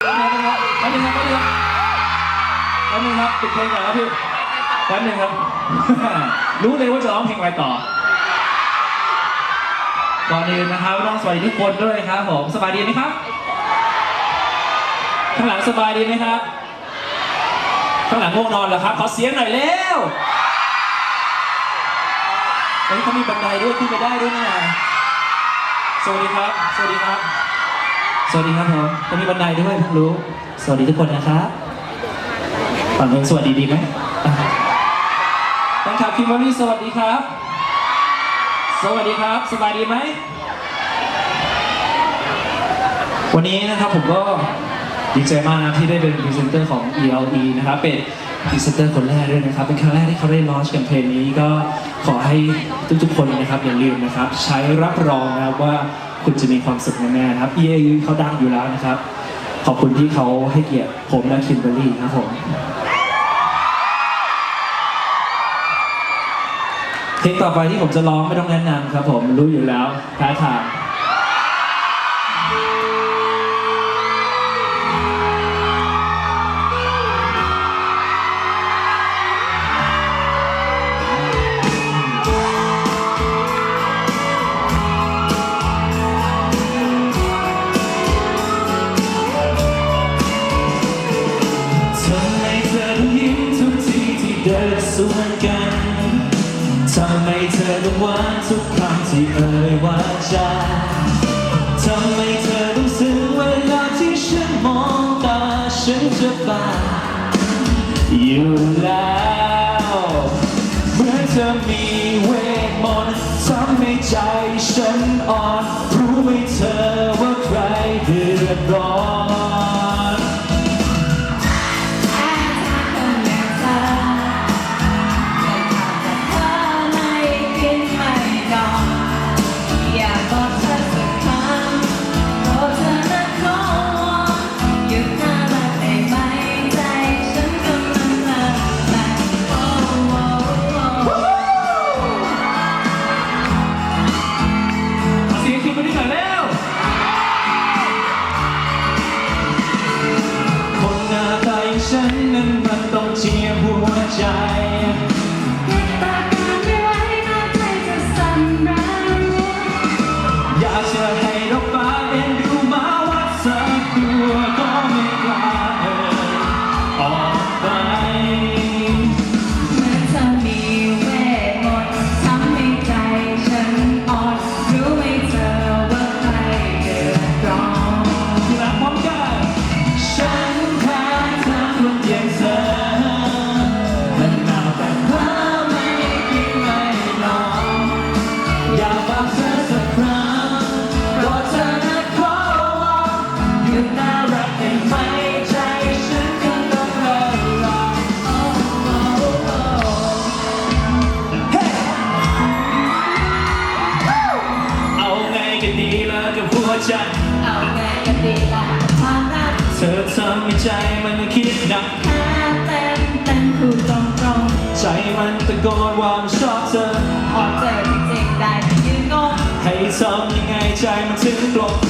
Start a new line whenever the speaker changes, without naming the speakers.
แป๊บนึงครับแป๊บนึงครับแป๊บนึงครับปิดเพลงก่อนครับพี่แป๊บนึงครับ รู้เลยว่าจะร้องเพลงอะไรต่อ ก่อนอื่นนะครับต้องสวัสดีทุกคนด้วยครับผมสบายดีไหมครับ ข้างหลังสบายดีไหมครับ ข้างหลังง่วงนอนเหรอครับขอเสียงหน่อยเร็วเฮ้ยเขามีบันไดด้วยขึ้นไปได้ด้วยนะสวัสดีครับ สวัสดีครับ สวัสดีครับผมเขามีบันไดด้วยเพิ่งรู้ สวัสดีทุกคนนะครับฝั่งนู้นสวัสดีดีไหมอะแฟนคลับคิมเบอรรี่สวัสดีครับ สวัสดีครับ สบายดีไหม วันนี้นะครับผมก็ดีใจมากนะที่ได้เป็นพรีเซนเตอร์ของ ELE นะครับ เป็นพรีเซนเตอร์คนแรกด้วยนะครับ เป็นครั้งแรกที่เขาได้ลอนช์แคมเปญนี้ก็ขอให้ทุกๆคนนะครับอย่าลืมนะครับ ใช้รับรองนะครับว่า คุณจะมีความสุขแน่ๆนะครับ ELE เขาดังอยู่แล้วนะครับ ขอบคุณที่เขาให้เกียรติผมและคิมเบอรรี่นะครับผมเพลงต่อไปที่ผมจะร้องไม่ต้องแนะนำครับผมรู้อยู่แล้วท้าทาง ดินสวนกัน ทำไมเธอต้องหวานทุกคำที่เอ่ยว่าจาทำไมเธอต้องซึ้งเวลาที่ฉันมองตาฉันจะบานอยู่แล้วเหมื่อนเธอมีเวทมนต์ทำให้ใจฉันอ่อนรู้ไหมเธอ ฉันนั้นมันต้องเทียมหัวใจ เอาไงกันดีล่ะกับหัวใจเธอทำให้ใจมันคิดหนักใจมันตะโกนว่ามันชอบเธอให้ทำยังไงใจมันถึงกลบ